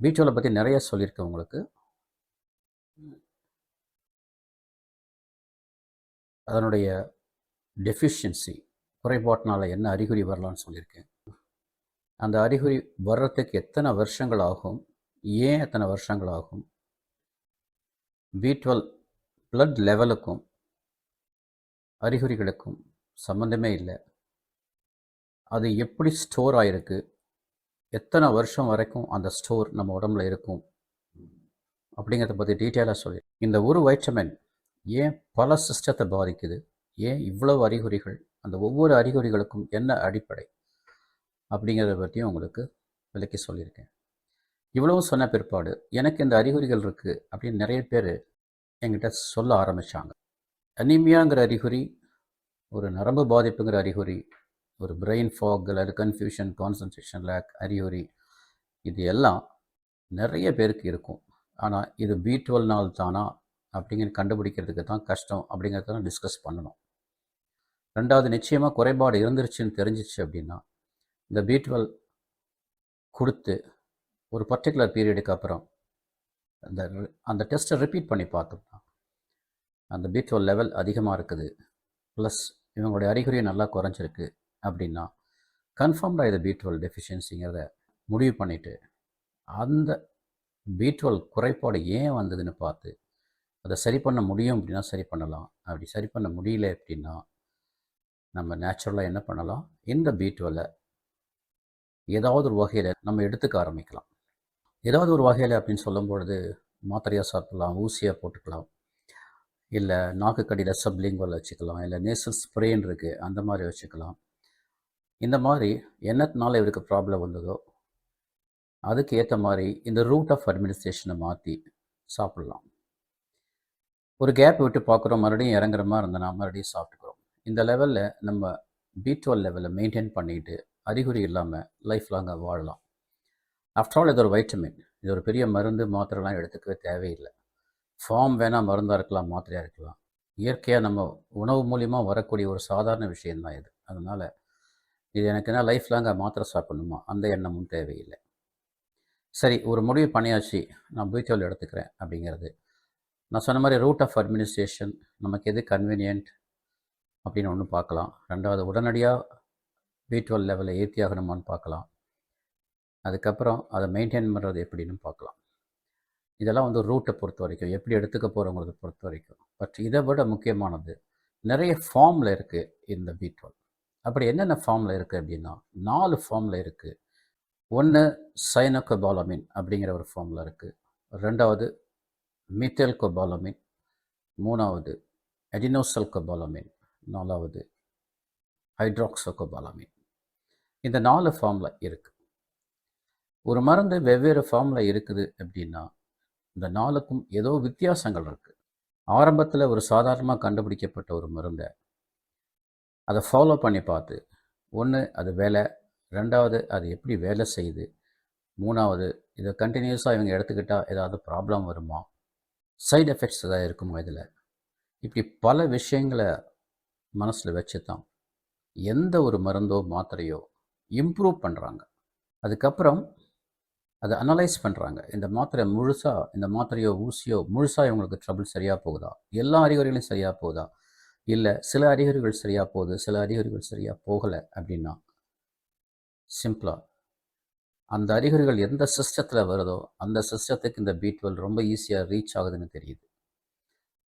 B பற்றி நிறைய சொல்லியிருக்கேன் உங்களுக்கு. அதனுடைய டெஃபிஷியன்சி குறைபாட்டினால என்ன அறிகுறி வரலான்னு சொல்லியிருக்கேன். அந்த அறிகுறி வர்றதுக்கு எத்தனை வருஷங்கள் ஆகும்? ஏன் எத்தனை வருஷங்கள் ஆகும்? பி டுவெல் பிளட் லெவலுக்கும் அறிகுறிகளுக்கும் சம்மந்தமே இல்லை. அது எப்படி ஸ்டோர் ஆகிருக்கு எத்தனை வருஷம் வரைக்கும் அந்த ஸ்டோர் நம்ம உடம்புல இருக்கும்? அப்படிங்கிறத பற்றி டீட்டெயிலாக சொல்லி இந்த ஒரு வைட்டமின் ஏன் பல சிஸ்டத்தை பாதிக்குது? ஏன் இவ்வளவு அறிகுறிகள் அந்த ஒவ்வொரு அறிகுறிகளுக்கும் என்ன அடிப்படை? அப்படிங்கிறத பற்றியும் உங்களுக்கு விளக்கி சொல்லியிருக்கேன். இவ்வளவும் சொன்ன பிற்பாடு எனக்கு இந்த அறிகுறிகள் இருக்குது அப்படின்னு நிறைய பேர் என்கிட்ட சொல்ல ஆரம்பித்தாங்க அனீமியாங்கிற அறிகுறி ஒரு நரம்பு பாதிப்புங்கிற அறிகுறி ஒரு பிரெயின் ஃபாக் அல்லது கன்ஃபியூஷன் கான்சன்ட்ரேஷன் லேக் அறிகுறி இது எல்லாம் நிறைய பேருக்கு இருக்கும். ஆனால் இது பி டுவெல்னால் தானா அப்படிங்கிற கண்டுபிடிக்கிறதுக்கு தான் கஷ்டம் அப்படிங்கிறத தான் டிஸ்கஸ் பண்ணணும். ரெண்டாவது நிச்சயமாக குறைபாடு இருந்துருச்சுன்னு தெரிஞ்சிச்சு அப்படின்னா இந்த பி டுவெல் கொடுத்து ஒரு பர்டிகுலர் பீரியடுக்கு அப்புறம் அந்த அந்த டெஸ்ட்டை ரிப்பீட் பண்ணி பார்த்தோம்னா அந்த பி டுவெல் லெவல் அதிகமாக இருக்குது. ப்ளஸ் இவங்களுடைய அறிகுறியை நல்லா குறைஞ்சிருக்கு. அப்படின்னா கன்ஃபார்ம்டாக இது பி டுவெல் டெஃபிஷியன்சிங்கிறத முடிவு பண்ணிவிட்டு அந்த பி டுவெல் குறைபாடு ஏன் வந்ததுன்னு பார்த்து அதை சரி பண்ண முடியும் அப்படின்னா சரி பண்ணலாம். அப்படி சரி பண்ண முடியல அப்படின்னா நம்ம நேச்சுரலாக என்ன பண்ணலாம்? இந்த பி டுவெலை ஏதாவது ஒரு வகையில் நம்ம எடுத்துக்க ஆரம்பிக்கலாம். ஏதாவது ஒரு வகையில் அப்படின்னு சொல்லும் பொழுது மாத்திரையாக சாப்பிடலாம் ஊசியாக போட்டுக்கலாம் இல்லை நாக்குக்கடியில் சப்லிங்குவல் வச்சுக்கலாம் இல்லை நேசல் ஸ்ப்ரேன் இருக்குது அந்த மாதிரி வச்சுக்கலாம். இந்த மாதிரி என்னத்தினால இவருக்கு ப்ராப்ளம் வந்ததோ அதுக்கு ஏற்ற மாதிரி இந்த ரூட் ஆஃப் அட்மினிஸ்ட்ரேஷனை மாற்றி சாப்பிட்லாம். ஒரு கேப் விட்டு பார்க்குறோம் மறுபடியும் இறங்குற மாதிரி இருந்தனா மறுபடியும் சாப்பிட்டுக்கிறோம். இந்த லெவலில் நம்ம பி டுவெல் லெவலில் மெயின்டைன் பண்ணிட்டு அறிகுறி இல்லாமல் லைஃப் லாங்காக வாழலாம். ஆஃப்டர் ஆல் இது ஒரு வைட்டமின் இது ஒரு பெரிய மருந்து மாத்திரைலாம் எடுத்துக்கவே தேவையில்லை. ஃபார்ம் வேணால் மருந்தாக இருக்கலாம் மாத்திரையாக இருக்கலாம். இயற்கையாக நம்ம உணவு மூலியமாக வரக்கூடிய ஒரு சாதாரண விஷயந்தான் இது. அதனால் இது எனக்கு என்ன லைஃப் லாங்காக மாத்திரை சாப்பிடணுமா? அந்த எண்ணமும் தேவையில்லை. சரி ஒரு முடிவு பண்ணியாச்சு. நான் பீட்டோல் எடுத்துக்கிறேன் அப்படிங்கிறது. நான் சொன்ன மாதிரி ரூட் ஆஃப் அட்மினிஸ்ட்ரேஷன் நமக்கு எது கன்வீனியன்ட் அப்படின்னு ஒன்று பார்க்கலாம். ரெண்டாவது உடனடியாக பி டுவெல் லெவலில் ஏற்றி ஆகணுமான்னு பார்க்கலாம். அதுக்கப்புறம் அதை மெயின்டைன் பண்ணுறது எப்படின்னு பார்க்கலாம். இதெல்லாம் வந்து ரூட்டை பொறுத்த வரைக்கும் எப்படி எடுத்துக்க போகிறோங்கிறத பொறுத்த வரைக்கும். பட் இதை விட முக்கியமானது நிறைய ஃபார்மில் இருக்குது இந்த பி டுவெல் அப்படி என்னென்ன ஃபார்மில் இருக்குது அப்படின்னா நாலு ஃபார்மில் இருக்குது ஒன்று சைனோகோபாலமின் அப்படிங்கிற ஒரு ஃபார்மில் இருக்குது ரெண்டாவது மீத்தேல் கொபாலமின் மூணாவது அடினோசல் கொபாலமின் நாலாவது ஹைட்ராக்சோகோபாலமின் இந்த நாலு ஃபார்மில் இருக்குது ஒரு மருந்து வெவ்வேறு ஃபார்மில் இருக்குது அப்படின்னா இந்த நாலுக்கும் ஏதோ வித்தியாசங்கள் இருக்குது ஆரம்பத்தில் ஒரு சாதாரணமாக கண்டுபிடிக்கப்பட்ட ஒரு மருந்தை அதை ஃபாலோ பண்ணி பார்த்து ஒன்று அது வேலை ரெண்டாவது அது எப்படி வேலை செய்யுது மூணாவது இதை கண்டினியூஸாக இவங்க எடுத்துக்கிட்டால் ஏதாவது ப்ராப்ளம் வருமா? சைடு எஃபெக்ட்ஸ் ஏதாவது இருக்குமா இதில்? இப்படி பல விஷயங்களை மனசில் வச்சு தான் எந்த ஒரு மருந்தோ மாத்திரையோ இம்ப்ரூவ் பண்ணுறாங்க அதுக்கப்புறம் அதை அனலைஸ் பண்ணுறாங்க இந்த மாத்திரை முழுசாக இந்த மாத்திரையோ ஊசியோ முழுசாக இவங்களுக்கு ட்ரபிள் சரியாக போகுதா? எல்லா அறிகுறிகளையும் சரியாக போகுதா? இல்லை சில அறிகுறிகள் சரியாக போகுது சில அறிகுறிகள் சரியாக போகலை அப்படின்னா சிம்பிளாக அந்த அறிகுறிகள் எந்த சிஸ்டத்தில் வருதோ அந்த சிஸ்டத்துக்கு இந்த பீட்வெல் ரொம்ப ஈஸியாக ரீச் ஆகுதுன்னு தெரியுது.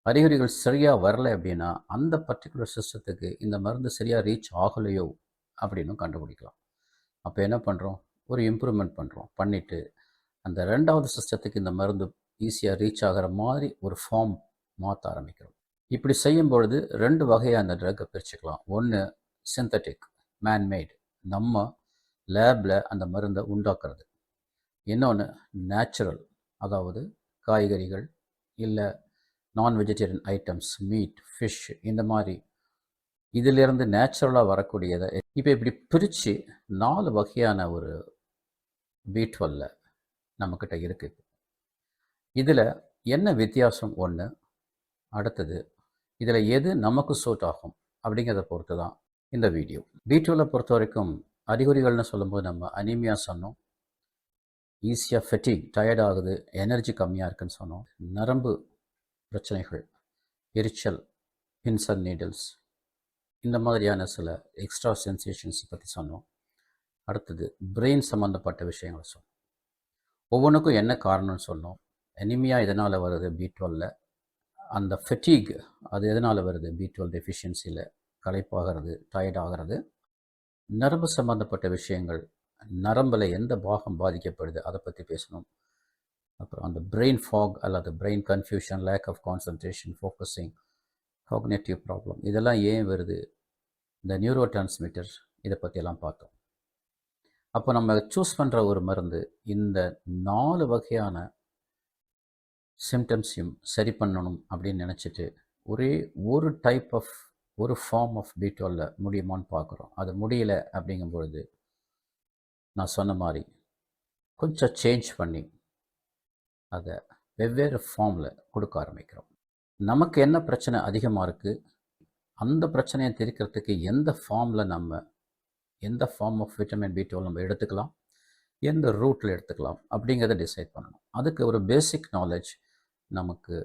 அறிகுறிகள் சரியாக வரலை அப்படின்னா அந்த பர்டிகுலர் சிஸ்டத்துக்கு இந்த மருந்து சரியாக ரீச் ஆகலையோ அப்படின்னு கண்டுபிடிக்கலாம். அப்போ என்ன பண்ணுறோம் ஒரு இம்ப்ரூவ்மெண்ட் பண்ணுறோம் பண்ணிவிட்டு அந்த ரெண்டாவது சிஸ்டத்துக்கு இந்த மருந்து ஈஸியாக ரீச் ஆகிற மாதிரி ஒரு ஃபார்ம் மாற்ற ஆரம்பிக்கிறோம். இப்படி செய்யும் பொழுது ரெண்டு வகையாக அந்த ட்ரக்கை பிரிச்சுக்கலாம். ஒன்று சிந்தட்டிக் மேன்மேட் நம்ம லேபில் அந்த மருந்தை உண்டாக்குறது. இன்னொன்று நேச்சுரல் அதாவது காய்கறிகள் இல்லை நான் வெஜிடேரியன் ஐட்டம்ஸ் மீட் ஃபிஷ் இந்த மாதிரி இதிலிருந்து நேச்சுரலாக வரக்கூடியதை இப்போ இப்படி பிரித்து நாலு வகையான ஒரு பீட்வல்ல நம்மக்கிட்ட இருக்குது இதில் என்ன வித்தியாசம்? ஒன்று அடுத்தது இதில் எது நமக்கு சூட் ஆகும் அப்படிங்கிறத பொறுத்து தான் இந்த வீடியோ பி டூவில் பொறுத்த வரைக்கும் அறிகுறிகள்னு சொல்லும்போது நம்ம அனீமியா சொன்னோம். ஈஸியாக ஃபெட்டிக் டயர்ட் ஆகுது எனர்ஜி கம்மியாக இருக்குன்னு சொன்னோம். நரம்பு பிரச்சனைகள் எரிச்சல் பின்ஸ் அண்ட் நீடில்ஸ் இந்த மாதிரியான சில எக்ஸ்ட்ரா சென்சேஷன்ஸ் பற்றி சொன்னோம். அடுத்தது பிரெயின் சம்மந்தப்பட்ட விஷயங்களை சொன்னோம். ஒவ்வொன்றுக்கும் என்ன காரணம்னு சொன்னோம். அனிமியா இதனால் வருது பி டுவெல்ல அந்த ஃபெட்டீக் அது எதனால் வருது? பி டுவெல் டெஃபிஷியன்சியில் களைப்பாகிறது டயர்ட் ஆகிறது. நரம்பு சம்மந்தப்பட்ட விஷயங்கள் நரம்பில் எந்த பாகம் பாதிக்கப்படுது? அதை பற்றி பேசணும். அப்புறம் அந்த பிரெயின் ஃபாக் அல்லது brain confusion lack of concentration focusing cognitive problem இதெல்லாம் ஏன் வருது? இந்த நியூரோ டிரான்ஸ்மிட்டர் இதை பற்றியெல்லாம் பார்த்தோம். அப்போ நம்ம சூஸ் பண்ணுற ஒரு மருந்து இந்த நாலு வகையான சிம்டம்ஸையும் சரி பண்ணணும் அப்படின்னு நினச்சிட்டு ஒரே ஒரு டைப் ஆஃப் ஒரு ஃபார்ம் ஆஃப் பீட்டோலில் முடியுமான்னு பார்க்குறோம். அது முடியல அப்படிங்கும்பொழுது நான் சொன்ன மாதிரி கொஞ்சம் சேஞ்ச் பண்ணி அதை வெவ்வேறு ஃபார்மில் கொடுக்க ஆரம்பிக்கிறோம். நமக்கு என்ன பிரச்சனை அதிகமாக இருக்குது அந்த பிரச்சனையை தீர்க்கிறதுக்கு எந்த ஃபார்மில் நம்ம எந்த form of vitamin B twelve நம்ம எடுத்துக்கலாம்? எந்த ரூட்டில் எடுத்துக்கலாம்? அப்படிங்கிறத டிசைட் பண்ணணும். அதுக்கு ஒரு பேசிக் நாலேஜ் நமக்கு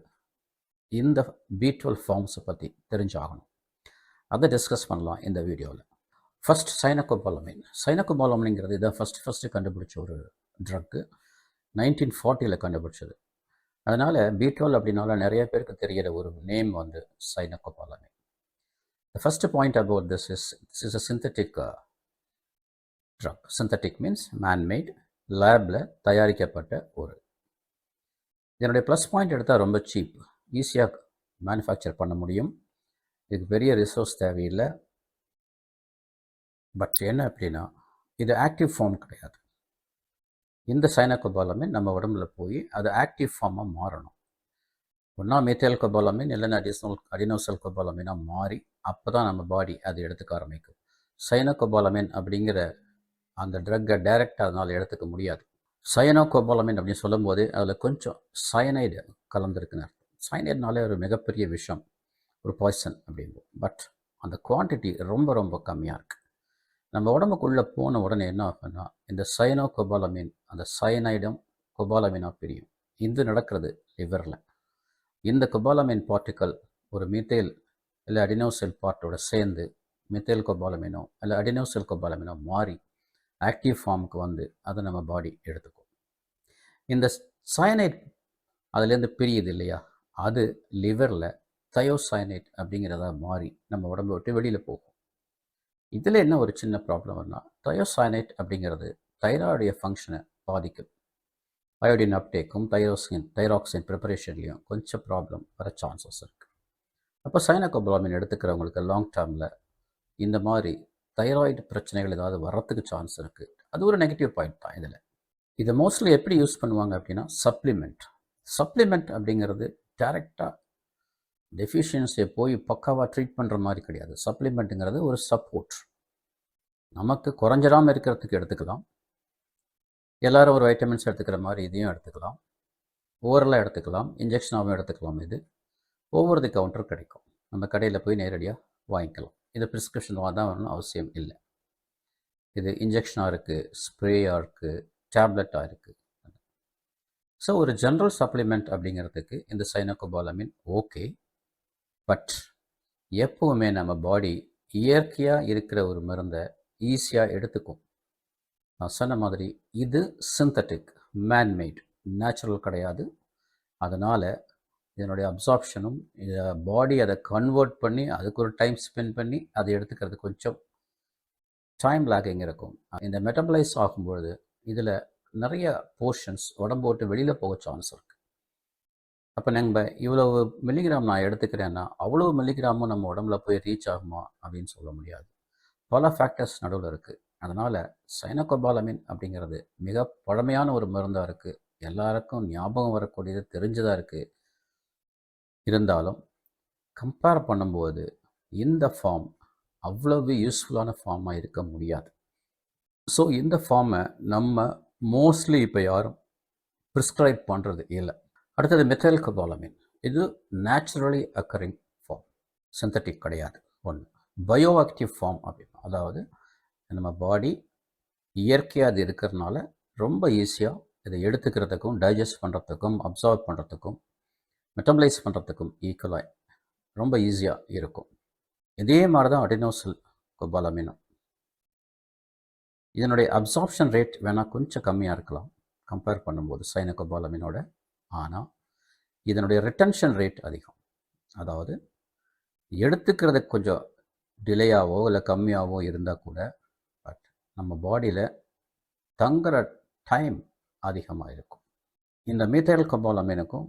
இந்த பி டுவெல் ஃபார்ம்ஸை பற்றி தெரிஞ்சாகணும். அதை டிஸ்கஸ் பண்ணலாம் இந்த வீடியோவில் ஃபஸ்ட் சைனகோபாலமின் சைனகோபாலமின்ங்கிறது இதான் ஃபஸ்ட்டு ஃபஸ்ட்டு கண்டுபிடிச்ச ஒரு ட்ரக்கு நைன்டீன் ஃபார்ட்டியில் கண்டுபிடிச்சது. அதனால் பி டுவெல் அப்படின்னால நிறைய பேருக்கு தெரிகிற ஒரு நேம் வந்து cyanocobalamin the first point about this is this is a synthetic drug synthetic means manmade லேபில் தயாரிக்கப்பட்ட ஒரு இதனுடைய ப்ளஸ் பாயிண்ட் எடுத்தால் ரொம்ப சீப் ஈஸியாக மேனுஃபேக்சர் பண்ண முடியும். இதுக்கு பெரிய ரிசோர்ஸ் தேவையில்லை. பட் என்ன அப்படின்னா இது ஆக்டிவ் ஃபார்ம் கிடையாது. இந்த சைனகோபாலமின் நம்ம உடம்புல போய் அது ஆக்டிவ் ஃபார்மாக மாறணும். ஒன்றா மெத்தேல் கொபாலமின் இல்லைன்னா அடிஷனல் அடினோசல் கொபாலமினாக மாறி அப்போ தான் நம்ம பாடி அதை எடுத்துக்க ஆரம்பிக்கும். சைனோகோபாலமின் அப்படிங்கிற அந்த ட்ரக்கை டைரெக்டாக அதனால் எடுத்துக்க முடியாது. சயனோகோபாலமின் அப்படின்னு சொல்லும்போது அதில் கொஞ்சம் சயனைடு கலந்துருக்குன்னு அர்த்தம் சயனைட்னாலே ஒரு மிகப்பெரிய விஷயம் ஒரு பாய்சன் அப்படிம்போம் பட் அந்த குவான்டிட்டி ரொம்ப ரொம்ப கம்மியாக இருக்குது நம்ம உடம்புக்குள்ளே போன உடனே என்ன ஆகும்னா இந்த சயனோ கொபாலமின் அந்த சயனைடும் கொபாலமினாக பிரியும். இது நடக்கிறது லிவரில் இந்த கொபாலமின் பார்ட்டிக்கல் ஒரு மீத்தேல் இல்லை அடினோசெல் பார்ட்டோட சேர்ந்து மித்தேல் கொபாலமினோ இல்லை அடினோசெல் கொபாலமினோ மாறி ஆக்டிவ் ஃபார்முக்கு வந்து அதை நம்ம பாடி எடுத்துக்கும். இந்த சயனைட் அதுலேருந்து பிரியுது இல்லையா? அது லிவரில் தயோசயனைட் அப்படிங்கிறதா மாறி நம்ம உடம்பை விட்டு வெளியில் போகும். இதில் என்ன ஒரு சின்ன ப்ராப்ளம்னா தயோசயனைட் அப்படிங்கிறது தைராய்டைய ஃபங்க்ஷனை பாதிக்கும். அயோடின் அப்டேக்கும் தைரோசின் தைராக்சின் ப்ரிப்பரேஷன்லேயும் கொஞ்சம் ப்ராப்ளம் வர சான்சஸ் இருக்குது அப்போ சைனகோபலாமின் எடுத்துக்கிறவங்களுக்கு லாங் டேர்மில் இந்த மாதிரி தைராய்டு பிரச்சனைகள் ஏதாவது வர்றதுக்கு சான்ஸ் இருக்குது அது ஒரு நெகட்டிவ் பாயிண்ட் தான் இதில். இதை மோஸ்ட்லி எப்படி யூஸ் பண்ணுவாங்க அப்படின்னா சப்ளிமெண்ட் சப்ளிமெண்ட் அப்படிங்கிறது டேரெக்டாக டெஃபிஷியன்சியை போய் பக்காவாக ட்ரீட் பண்ணுற மாதிரி கிடையாது. சப்ளிமெண்ட்டுங்கிறது ஒரு சப்போர்ட் நமக்கு குறைஞ்சிடாமல் இருக்கிறதுக்கு எடுத்துக்கலாம். எல்லோரும் ஒரு வைட்டமின்ஸ் எடுத்துக்கிற மாதிரி இதையும் எடுத்துக்கலாம். ஓவரலாக எடுத்துக்கலாம். இன்ஜெக்ஷனாகவும் எடுத்துக்கலாம் இது. ஒவ்வொரு தி கவுண்டர் கிடைக்கும். நம்ம கடையில் போய் நேரடியாக வாங்கிக்கலாம். இது ப்ரிஸ்கிரிப்ஷன் தான் வரணும் அவசியம் இல்லை. இது இன்ஜெக்ஷனாக இருக்குது ஸ்ப்ரேயாக இருக்குது டேப்லெட்டாக இருக்குது ஸோ ஒரு ஜென்ரல் சப்ளிமெண்ட் அப்படிங்கிறதுக்கு இந்த சைனோகோபாலமின் ஓகே பட் எப்போவுமே நம்ம பாடி இயற்கையாக இருக்கிற ஒரு மருந்தை ஈஸியாக எடுத்துக்கும். நான் சொன்ன மாதிரி இது சிந்தட்டிக் மேன்மேட் நேச்சுரல் கிடையாது. அதனால் இதனுடைய அப்சார்ப்ஷனும் இதை பாடி அதை கன்வெர்ட் பண்ணி அதுக்கு ஒரு டைம் ஸ்பெண்ட் பண்ணி அதை எடுத்துக்கிறது கொஞ்சம் டைம் லாகிங் இருக்கும். இந்த மெட்டபலைஸ் ஆகும்பொழுது இதில் நிறைய போர்ஷன்ஸ் உடம்பு விட்டு வெளியில் போக சான்ஸ் இருக்குது அப்போ நம்ம இவ்வளவு மில்லிகிராம் நான் எடுத்துக்கிறேன்னா அவ்வளோ மில்லிகிராமும் நம்ம உடம்புல போய் ரீச் ஆகுமா அப்படின்னு சொல்ல முடியாது. பல ஃபேக்டர்ஸ் நடுவில் இருக்குது அதனால் சைனகோபாலமின் அப்படிங்கிறது மிக பழமையான ஒரு மருந்தாக இருக்குது எல்லாருக்கும் ஞாபகம் வரக்கூடியது தெரிஞ்சதாக இருக்குது இருந்தாலும் கம்பேர் பண்ணும்போது இந்த ஃபார்ம் அவ்வளவு யூஸ்ஃபுல்லான ஃபார்மாக இருக்க முடியாது. ஸோ இந்த ஃபார்மை நம்ம மோஸ்ட்லி இப்போ யாரும் ப்ரிஸ்கிரைப் பண்ணுறது இல்லை. அடுத்தது மெத்தல் கபாலமின் இது நேச்சுரலி அக்கரிங் ஃபார்ம் சிந்தட்டிக் கிடையாது. ஒன்று பயோ ஆக்டிவ் ஃபார்ம் அப்படின்னு அதாவது நம்ம பாடி இயற்கையாக அது இருக்கிறதுனால ரொம்ப ஈஸியாக இதை எடுத்துக்கிறதுக்கும் டைஜஸ்ட் பண்ணுறதுக்கும் அப்சர்வ் பண்ணுறதுக்கும் மெட்டபலைஸ் பண்ணுறதுக்கும் ஈக்குவலாக ரொம்ப ஈஸியாக இருக்கும். இதே மாதிரி தான் அடினோசல் கொபாலமினும் இதனுடைய அப்சார்ப்ஷன் ரேட் வேணால் கொஞ்சம் கம்மியாக இருக்கலாம். கம்பேர் பண்ணும்போது சைனகோபாலமினோட ஆனால் இதனுடைய ரிட்டன்ஷன் ரேட் அதிகம். அதாவது எடுத்துக்கிறது கொஞ்சம் டிலேயாவோ இல்லை கம்மியாகவோ இருந்தால் கூட பட் நம்ம பாடியில் தங்குற டைம் அதிகமாக இருக்கும். இந்த மீத்தேல் கபாலமீனுக்கும்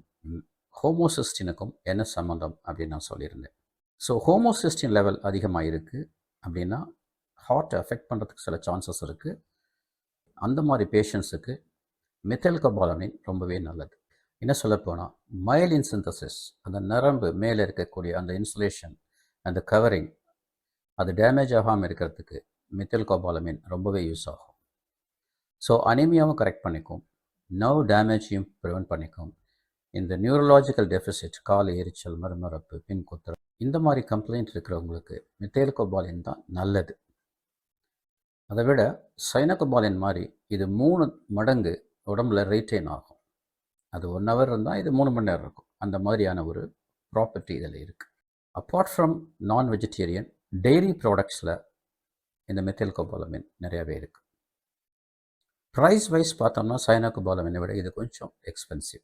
ஹோமோசிஸ்டினுக்கும் என்ன சம்மந்தம் அப்படின்னு நான் சொல்லியிருந்தேன். ஸோ ஹோமோசிஸ்டின் லெவல் அதிகமாக இருக்குது அப்படின்னா ஹார்ட் அஃபெக்ட் பண்ணுறதுக்கு சில சான்சஸ் இருக்குது அந்த மாதிரி பேஷண்ட்ஸுக்கு மெத்தல் கபாலமின் ரொம்பவே நல்லது. என்ன சொல்லப்போனால் மயலின் சிந்தசிஸ் அந்த நரம்பு மேலே இருக்கக்கூடிய அந்த இன்சுலேஷன் அந்த கவரிங் அது டேமேஜ் ஆகாமல் இருக்கிறதுக்கு மெத்தில் கோபாலமின் ரொம்பவே யூஸ் ஆகும். ஸோ அனிமியாவும் கரெக்ட் பண்ணிக்கும். நர்வ் டேமேஜையும் ப்ரிவெண்ட் பண்ணிக்கும். இந்த நியூரலாஜிக்கல் டெஃபிசிட் கால் எரிச்சல் மறுமரப்பு பின் குத்துற இந்த மாதிரி கம்ப்ளைண்ட் இருக்கிறவங்களுக்கு மெத்தேல்கோபாலின் தான் நல்லது. அதை விட சைனகோபாலின் மாதிரி இது மூணு மடங்கு உடம்புல ரீட்டைன் ஆகும். அது ஒன் ஹவர் இருந்தால் இது மூணு மணி நேரம் இருக்கும். அந்த மாதிரியான ஒரு ப்ராப்பர்ட்டி இதில் இருக்குது apart from non vegetarian dairy ப்ராடக்ட்ஸில் இந்த மெத்தேல்கோபாலமின் நிறையாவே இருக்குது ப்ரைஸ் வைஸ் பார்த்தோம்னா சைனகோபாலமினை விட இது கொஞ்சம் எக்ஸ்பென்சிவ்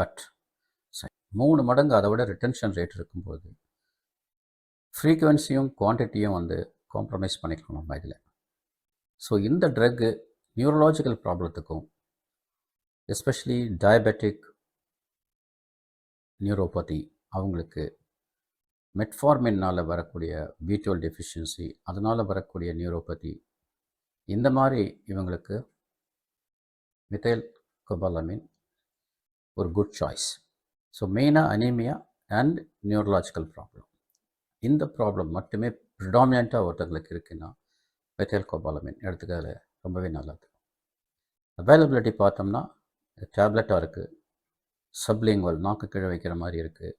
பட் மூணு மடங்கு அதை விட ரிட்டன்ஷன் ரேட் இருக்கும்போது ஃப்ரீக்குவென்சியும் குவான்டிட்டியும் வந்து காம்ப்ரமைஸ் பண்ணிக்கணும் நம்ம இதில். ஸோ இந்த ட்ரக்கு நியூரலாஜிக்கல் ப்ராப்ளத்துக்கும் எஸ்பெஷலி டயபெட்டிக் நியூரோபதி அவங்களுக்கு மெட்ஃபார்மின்னால் வரக்கூடிய பீட்டோல் டெஃபிஷியன்சி அதனால் வரக்கூடிய நியூரோபதி இந்த மாதிரி இவங்களுக்கு மித்தைல் கொபாலமின் ஒரு குட் சாய்ஸ் ஸோ மெயினாக அனீமியா அண்ட் நியூரலாஜிக்கல் ப்ராப்ளம் இந்த ப்ராப்ளம் மட்டுமே ப்ரிடாமினண்ட்டாக ஒருத்தங்களுக்கு இருக்குன்னா மெத்தைல் கோபாலமின் எடுத்துக்கிறது ரொம்பவே நல்லது. அவைலபிலிட்டி பார்த்தோம்னா டேப்லெட்டாக இருக்குது சப்லிங்குவல் நாக்கு கீழே வைக்கிற மாதிரி இருக்குது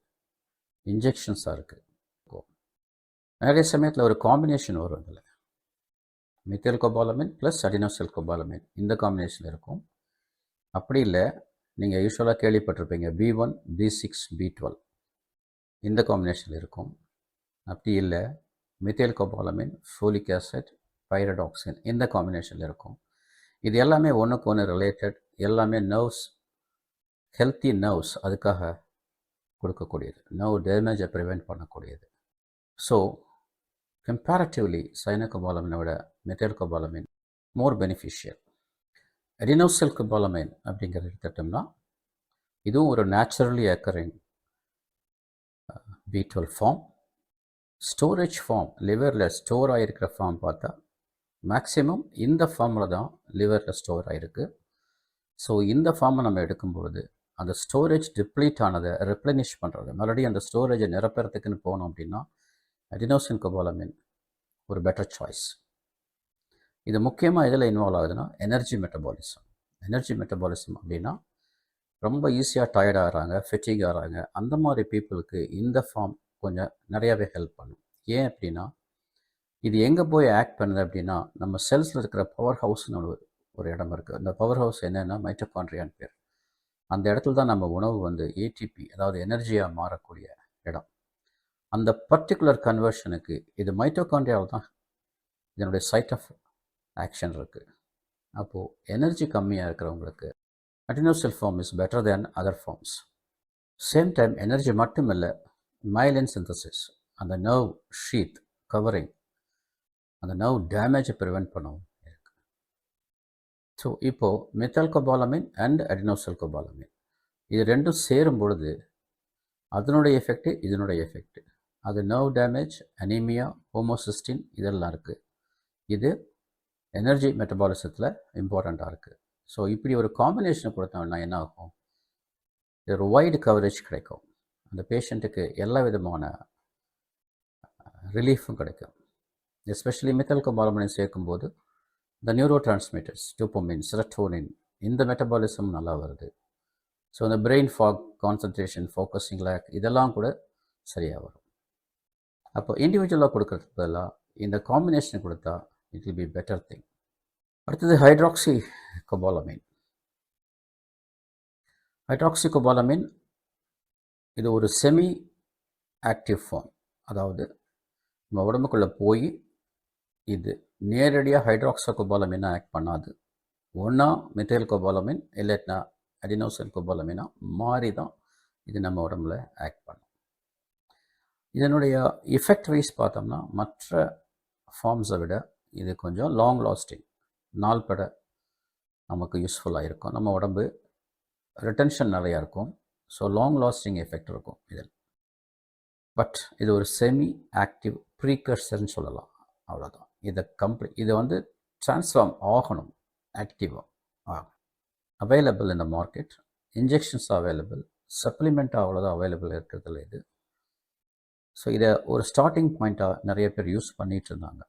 இன்ஜெக்ஷன்ஸாக இருக்குது நிறைய சமயத்தில் ஒரு காம்பினேஷன் வரும் இதில் மித்தேல் கோபாலமின் ப்ளஸ் அடினோசெல் கோபாலமின் இந்த காம்பினேஷன் இருக்கும். அப்படி இல்லை நீங்கள் யூஸ்வலாக கேள்விப்பட்டிருப்பீங்க B one B six B twelve இந்த காம்பினேஷன் இருக்கும். அப்படி இல்லை மித்தேல் கோபாலமின் ஃபோலிக் ஆசிட் பைரடாக்சின் இந்த காம்பினேஷனில் இருக்கும். இது எல்லாமே ஒன்றுக்கு ஒன்று ரிலேட்டட் எல்லாமே நர்வ்ஸ் ஹெல்த்தி நர்வ்ஸ் அதுக்காக கொடுக்கக்கூடியது. நர்வ் டேமேஜை ப்ரிவெண்ட் பண்ணக்கூடியது. ஸோ கம்பேரட்டிவ்லி சைனகோபாலமினை விட மெட்டேல்கோபாலமின் மோர் பெனிஃபிஷியல் ரினோசல் கோபாலமைன் அப்படிங்கிறது எடுத்துட்டோம்னா இதுவும் ஒரு naturally occurring B twelve form storage form லிவரில் store ஆகிருக்கிற ஃபார்ம் பார்த்தா மேக்ஸிமம் இந்த ஃபார்மில் தான் லிவரில் ஸ்டோர் ஆகிருக்கு ஸோ இந்த ஃபார்மை நம்ம எடுக்கும்பொழுது அந்த ஸ்டோரேஜ் டிப்ளீட் ஆனதை ரெப்ளனிஷ் பண்ணுறது மறுபடியும் அந்த ஸ்டோரேஜை நிரப்புறதுக்குன்னு போனோம் அப்படின்னா அடினோசின் கோபாலமின் ஒரு பெட்டர் சாய்ஸ் இது முக்கியமாக எதில் இன்வால்வ் ஆகுதுன்னா எனர்ஜி மெட்டபாலிசம் எனர்ஜி மெட்டபாலிசம் அப்படின்னா ரொம்ப ஈஸியாக டயர்ட் ஆகிறாங்க ஃபெட்டிக் ஆகிறாங்க. அந்த மாதிரி பீப்புளுக்கு இந்த ஃபார்ம் கொஞ்சம் நிறையாவே ஹெல்ப் பண்ணும். ஏன் அப்படின்னா இது எங்கே போய் ஆக்ட் பண்ணுது அப்படின்னா நம்ம செல்ஸில் இருக்கிற பவர் ஹவுஸ்னு ஒரு ஒரு இடம் இருக்குது அந்த பவர் ஹவுஸ் என்னென்னா மைட்டோகான்ட்ரியான்னு பேர். அந்த இடத்துல தான் நம்ம உணவு வந்து ஏடிபி அதாவது எனர்ஜியாக மாறக்கூடிய இடம். அந்த பர்டிகுலர் கன்வர்ஷனுக்கு இது மைட்டோகான்ட்ரியாவில் தான். இதனுடைய சைட் ஆஃப் ஆக்ஷன் இருக்குது அப்போது எனர்ஜி கம்மியாக இருக்கிறவங்களுக்கு adenosyl form is better than other forms same time energy மட்டும் இல்லை மைலின் சிந்தசிஸ் அந்த நர்வ் ஷீத் கவரிங் அந்த நர்வ் டேமேஜை ப்ரிவெண்ட் பண்ணவும் இருக்கு. ஸோ இப்போது மெத்தல்கோபாலமின் அண்ட் அடினோசல்கோபாலமின் இது ரெண்டும் சேரும் பொழுது அதனுடைய எஃபெக்ட்டு இதனுடைய எஃபெக்ட்டு அது நர்வ் டேமேஜ் அனீமியா ஹோமோசிஸ்டின் இதெல்லாம் இருக்குது இது எனர்ஜி மெட்டபாலிசத்தில் இம்பார்ட்டண்ட்டாக இருக்குது ஸோ இப்படி ஒரு காம்பினேஷனை கொடுத்தோம்னா என்ன ஆகும்? இது ஒரு ஒய்டு கவரேஜ் கிடைக்கும். அந்த பேஷண்ட்டுக்கு எல்லா விதமான ரிலீஃபும் கிடைக்கும். எஸ்பெஷலி மித்தல் கோபாலமனை சேர்க்கும்போது இந்த நியூரோ டிரான்ஸ்மிட்டர்ஸ் டூப்போமின் சிரட்டோனின் இந்த மெட்டபாலிசம் நல்லா வருது. ஸோ இந்த brain fog concentration focusing lack இதெல்லாம் கூட சரியாக வரும். அப்போ இண்டிவிஜுவலாக கொடுக்கறதுக்கு பதிலாக இந்த காம்பினேஷன் கொடுத்தா it will be better thing அடுத்தது ஹைட்ராக்சி கொபாலமைன் ஹைட்ராக்சிகோபாலமின் இது ஒரு செமி ஆக்டிவ் ஃபார்ம் அதாவது நம்ம உடம்புக்குள்ளே போய் இது நேரடியாக ஹைட்ராக்சோகோபாலமினை ஆக்ட் பண்ணாது. ஒன்றா மெத்தைல் கோபாலமின் இல்லைன்னா அடினோசல் கோபாலமினா மாறி தான் இது நம்ம உடம்புல ஆக்ட் பண்ணும். இதனுடைய எஃபெக்ட் வைஸ் பார்த்தோம்னா மற்ற ஃபார்ம்ஸை விட இது கொஞ்சம் லாங் லாஸ்டிங் நாள் பட நமக்கு யூஸ்ஃபுல்லாக இருக்கும். நம்ம உடம்பு ரிட்டன்ஷன் நிறையா இருக்கும். ஸோ லாங் லாஸ்டிங் எஃபெக்ட் இருக்கும் இதில். பட் இது ஒரு செமி ஆக்டிவ் ப்ரீகர்சர்னு சொல்லலாம். அவ்வளோதான் இதை கம்ப்ளீட் இதை வந்து ட்ரான்ஸ்ஃபார்ம் ஆகணும். ஆக்டிவாக ஆகும் அவைலபிள் இந்த மார்க்கெட் இன்ஜெக்ஷன்ஸ் அவைலபிள் சப்ளிமெண்ட் அவ்வளோதான் அவைலபிள் இருக்கிறதுல இது. ஸோ இதை ஒரு ஸ்டார்டிங் பாயிண்ட்டாக நிறைய பேர் யூஸ் பண்ணிகிட்டு இருந்தாங்க.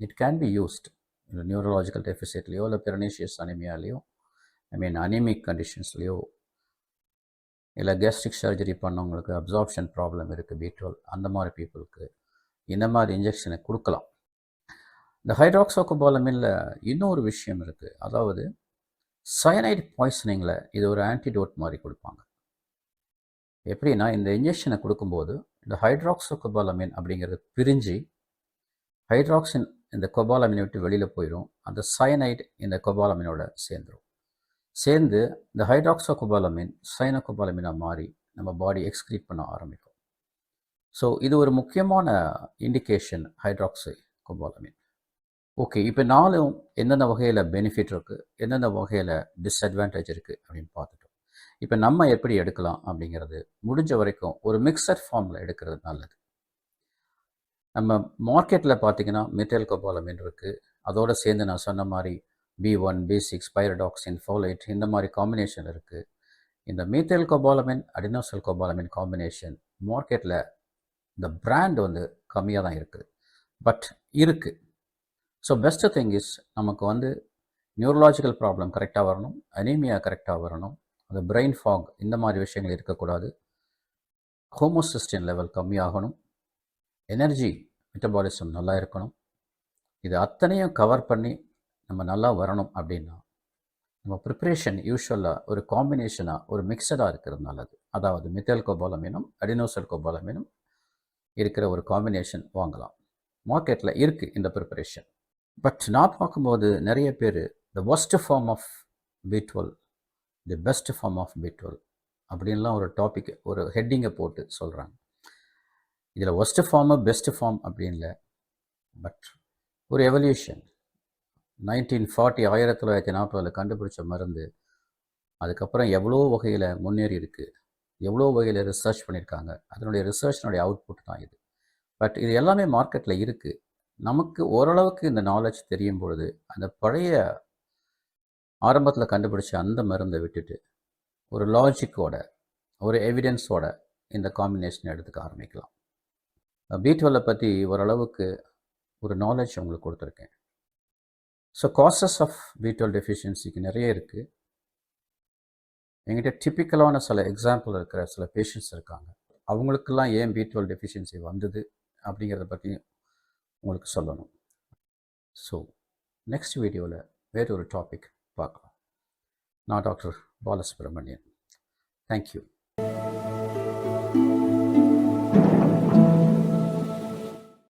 இட் கேன் பி யூஸ்ட் இல்லை நியூரலாஜிக்கல் டெஃபிசிட்லேயோ இல்லை பெரனேஷியஸ் அனிமியாலேயோ ஐ மீன் அனிமிக் கண்டிஷன்ஸ்லேயோ இல்லை கேஸ்ட்ரிக் சர்ஜரி பண்ணவங்களுக்கு அப்சார்ப்ஷன் ப்ராப்ளம் இருக்குது பி டுவெல் அந்த மாதிரி பீப்புளுக்கு இந்த மாதிரி இன்ஜெக்ஷனை கொடுக்கலாம். இந்த ஹைட்ராக்சோகோபாலமில்ல இன்னொரு விஷயம் இருக்குது அதாவது சயனைட் பாய்சனிங்கில் இது ஒரு ஆன்டிடோட் மாதிரி கொடுப்பாங்க. எப்படின்னா இந்த இன்ஜெக்ஷனை கொடுக்கும்போது இந்த ஹைட்ராக்சோகோபாலமின் அப்படிங்கிறது பிரிஞ்சு ஹைட்ராக்சின் இந்த கொபாலமினை விட்டு வெளியில் போயிடும் அந்த சயனைட் இந்த கொபாலமினோட சேர்ந்துடும் சேர்ந்து இந்த ஹைட்ராக்சோ கொபாலமின் சைன கொபாலமினாக மாறி நம்ம பாடி எக்ஸ்க்ரீட் பண்ண ஆரம்பிக்கும். ஸோ இது ஒரு முக்கியமான இண்டிகேஷன் ஹைட்ராக்சை கொபாலமின் ஓகே இப்போ நாலும் எந்தெந்த வகையில் பெனிஃபிட் இருக்குது எந்தெந்த வகையில் டிஸ்அட்வான்டேஜ் இருக்குது அப்படின்னு பார்த்துட்டோம். இப்போ நம்ம எப்படி எடுக்கலாம் அப்படிங்கிறது முடிஞ்ச வரைக்கும் ஒரு மிக்சர் ஃபார்மில் எடுக்கிறது நல்லது. நம்ம மார்க்கெட்டில் பார்த்தீங்கன்னா மெட்டல் கோபாலமின் இருக்குது அதோடு சேர்ந்து நான் சொன்ன மாதிரி B one B six pyridoxine folate இந்த மாதிரி காம்பினேஷன் இருக்குது இந்த மீத்தேல் கோபாலமின் அடினோசல் கோபாலமின் காம்பினேஷன் மார்க்கெட்டில் இந்த பிராண்ட் வந்து கம்மியாக தான் இருக்குது பட் இருக்குது ஸோ பெஸ்ட்டு திங் இஸ் நமக்கு வந்து நியூரலாஜிக்கல் ப்ராப்ளம் கரெக்டாக வரணும் அனீமியா கரெக்டாக வரணும் அந்த பிரெயின் ஃபாக் இந்த மாதிரி விஷயங்கள் இருக்கக்கூடாது. ஹோமோசிஸ்டின் லெவல் கம்மியாகணும். எனர்ஜி மெட்டபாலிசம் நல்லா இருக்கணும். இது அத்தனையும் கவர் பண்ணி நம்ம நல்லா வரணும் அப்படின்னா நம்ம ப்ரிப்ரேஷன் யூஸ்வலாக ஒரு காம்பினேஷனாக ஒரு மிக்சடாக இருக்கிறது நல்லது. அதாவது மித்தல் கோபாலமீனும் அடினோசல் கோபாலமீனும் இருக்கிற ஒரு காம்பினேஷன் வாங்கலாம். மார்க்கெட்டில் இருக்குது இந்த ப்ரிப்பரேஷன் பட் நான் பார்க்கும்போது நிறைய பேர் the worst form of B twelve the best form of B twelve அப்படின்லாம் ஒரு டாபிக் ஒரு ஹெட்டிங்கை போட்டு சொல்கிறாங்க இதில் ஒஸ்ட் ஃபார்மு பெஸ்ட் ஃபார்ம் அப்படின்ல பட் ஒரு எவல்யூஷன் நைன்டீன் ஃபார்ட்டி ஆயிரத்தி தொள்ளாயிரத்தி நாற்பதில் கண்டுபிடிச்ச மருந்து. அதுக்கப்புறம் எவ்வளோ வகையில் முன்னேறி இருக்குது எவ்வளோ வகையில் ரிசர்ச் பண்ணியிருக்காங்க அதனுடைய ரிசர்ச்னுடைய அவுட்புட் தான் இது. பட் இது எல்லாமே மார்க்கெட்டில் இருக்குது நமக்கு ஓரளவுக்கு இந்த நாலேஜ் தெரியும் பொழுது அந்த பழைய ஆரம்பத்தில் கண்டுபிடிச்ச அந்த மருந்தை விட்டுட்டு ஒரு லாஜிக்கோட ஒரு எவிடென்ஸோட இந்த காம்பினேஷன் எடுத்துக்க ஆரம்பிக்கலாம். பி டுவெல்லை பற்றி ஓரளவுக்கு ஒரு நாலேஜ் உங்களுக்கு கொடுத்துருக்கேன். So causes of B twelve டெஃபிஷியன்சிக்கு நிறைய இருக்குது எங்கிட்ட டிப்பிக்கலான சில எக்ஸாம்பிள் இருக்கிற சில பேஷண்ட்ஸ் இருக்காங்க. அவங்களுக்கெல்லாம் ஏன் பி டுவெல் டெஃபிஷியன்சி வந்தது அப்படிங்கிறத பற்றி உங்களுக்கு சொல்லணும். ஸோ நெக்ஸ்ட் வீடியோவில் வேறு ஒரு டாபிக் பார்க்கலாம். நான் டாக்டர் பாலசுப்ரமணியன். தேங்க்யூ